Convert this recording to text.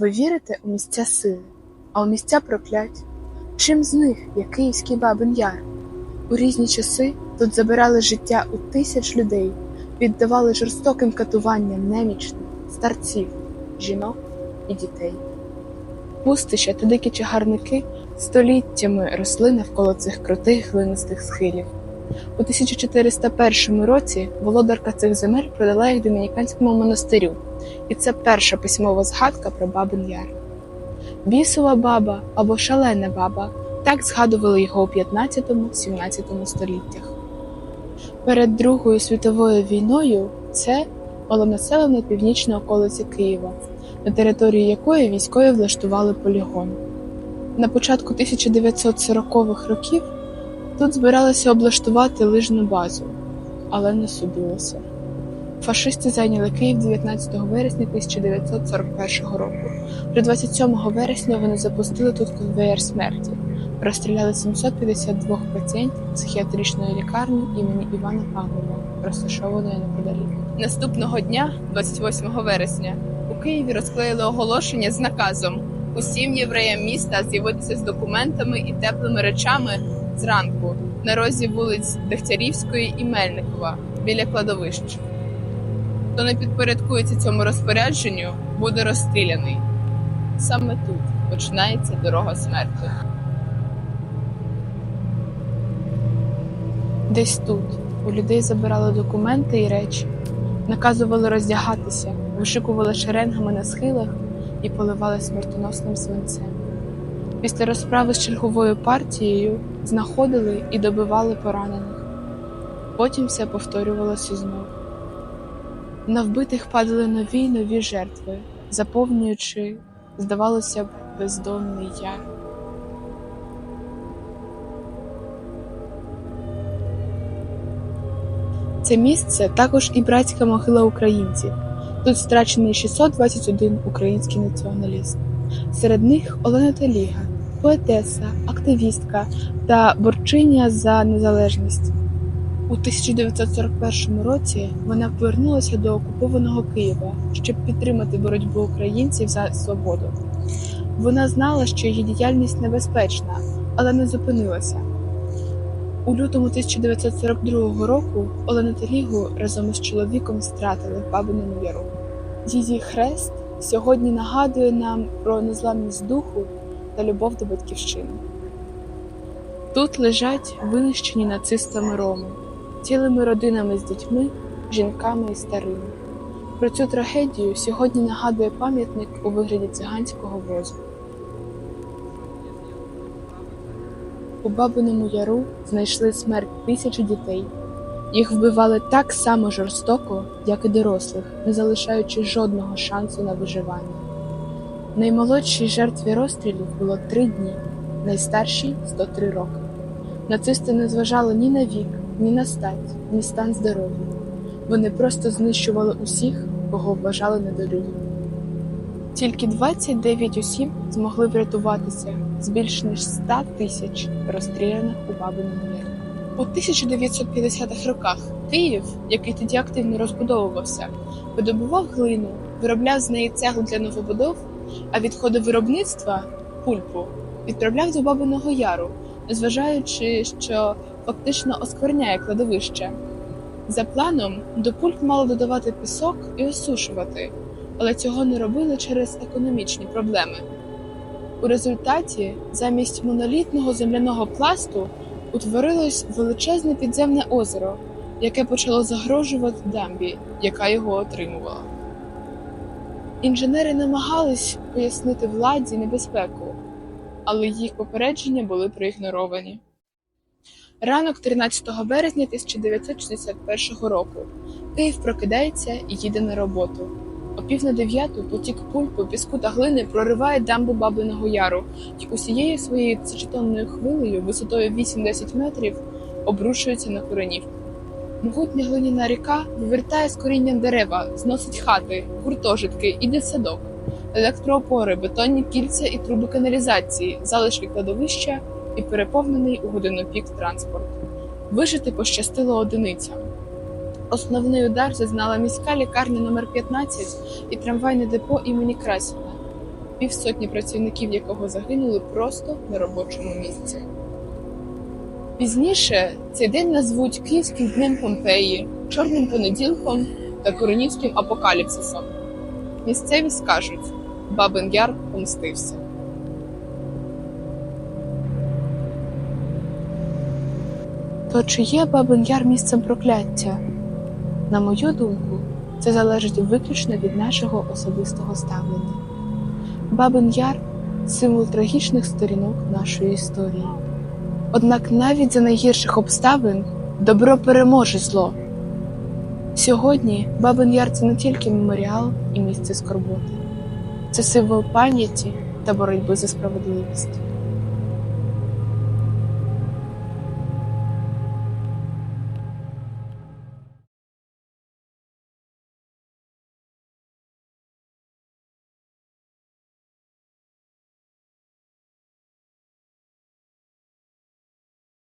Ви вірите у місця сили, а у місця проклять? Чим з них є Київський Бабин Яр? У різні часи тут забирали життя у тисяч людей, віддавали жорстоким катуванням немічних, старців, жінок і дітей. Пустища та дикі чагарники століттями росли навколо цих крутих глинистих схилів. У 1401 році володарка цих земель продала їх домініканському монастирю, і це перша письмова згадка про Бабин Яр. Бісова баба або шалена баба так згадували його у 15-17 століттях. Перед Другою світовою війною це малонаселена північна околиця Києва, на території якої військові влаштували полігон. На початку 1940-х років тут збиралися облаштувати лижну базу, але не судилося. Фашисти зайняли Київ 19 вересня 1941 року. Вже 27 вересня вони запустили тут конвеєр смерті, розстріляли 752 пацієнтів психіатричної лікарні імені Івана Павлова, розташованої неподалік. Наступного дня, 28 вересня, у Києві розклеїли оголошення з наказом усім євреям міста з'явитися з документами і теплими речами зранку на розі вулиць Дегтярівської і Мельникова біля кладовищ. Хто не підпорядкується цьому розпорядженню, буде розстріляний. Саме тут починається дорога смерті. Десь тут у людей забирали документи і речі, наказували роздягатися, вишикували шеренгами на схилах і поливали смертоносним свинцем. Після розправи з черговою партією знаходили і добивали поранених. Потім все повторювалося знову. На вбитих падали нові й нові жертви, заповнюючи, здавалося б, бездонний яр. Це місце також і братська могила українців. Тут страчений 621 український націоналіст. Серед них Олена Таліга, поетеса, активістка та борчиня за незалежність. У 1941 році вона повернулася до окупованого Києва, щоб підтримати боротьбу українців за свободу. Вона знала, що її діяльність небезпечна, але не зупинилася. У лютому 1942 року Олену Талігу разом із чоловіком стратили в Бабиному Яру. Її хрест сьогодні нагадує нам про незламність духу та любов до батьківщини. Тут лежать винищені нацистами роми, цілими родинами з дітьми, жінками і старими. Про цю трагедію сьогодні нагадує пам'ятник у вигляді циганського возу. У Бабиному Яру знайшли смерть тисячі дітей. Їх вбивали так само жорстоко, як і дорослих, не залишаючи жодного шансу на виживання. Наймолодшій жертві розстрілів було три дні, найстаршій 103 роки. Нацисти не зважали ні на вік, ні на стать, ні стан здоров'я. Вони просто знищували усіх, кого вважали недолюдним. Тільки 29 осіб змогли врятуватися з більш ніж 100 тисяч розстріляних у Бабиному Яру. У 1950-х роках Київ, який тоді активно розбудовувався, видобував глину, виробляв з неї цеглу для новобудов, а відходи виробництва пульпу відправляв до Бабиного Яру, незважаючи, що фактично оскверняє кладовище. За планом, до пульп мало додавати пісок і осушувати, але цього не робили через економічні проблеми. У результаті замість монолітного земляного пласту утворилось величезне підземне озеро, яке почало загрожувати дамбі, яка його отримувала. Інженери намагались пояснити владі небезпеку, але їх попередження були проігноровані. Ранок 13 березня 1961 року Київ прокидається і їде на роботу. О пів на дев'яту потік пульпу, піску та глини прориває дамбу Бабиного Яру і усією своєю тисячотонною хвилею висотою 8-10 метрів обрушується на Куренівку. Могутня глиняна ріка вивертає з корінням дерева, зносить хати, гуртожитки і дитсадок, електроопори, бетонні кільця і труби каналізації, залишки кладовища і переповнений у годину пік транспорт. Вижити пощастило одиницям. Основний удар зазнала міська лікарня номер 15 і трамвайне депо імені Красіна. півсотні працівників якого загинули просто на робочому місці. Пізніше цей день назвуть Київським днем Помпеї, Чорним понеділком та Коронівським апокаліпсисом. Місцеві скажуть, Бабин Яр помстився. То чи є Бабин Яр місцем прокляття? На мою думку, це залежить виключно від нашого особистого ставлення. Бабин Яр символ трагічних сторінок нашої історії. Однак навіть за найгірших обставин добро переможе зло. Сьогодні Бабин Яр це не тільки меморіал і місце скорботи, це символ пам'яті та боротьби за справедливість.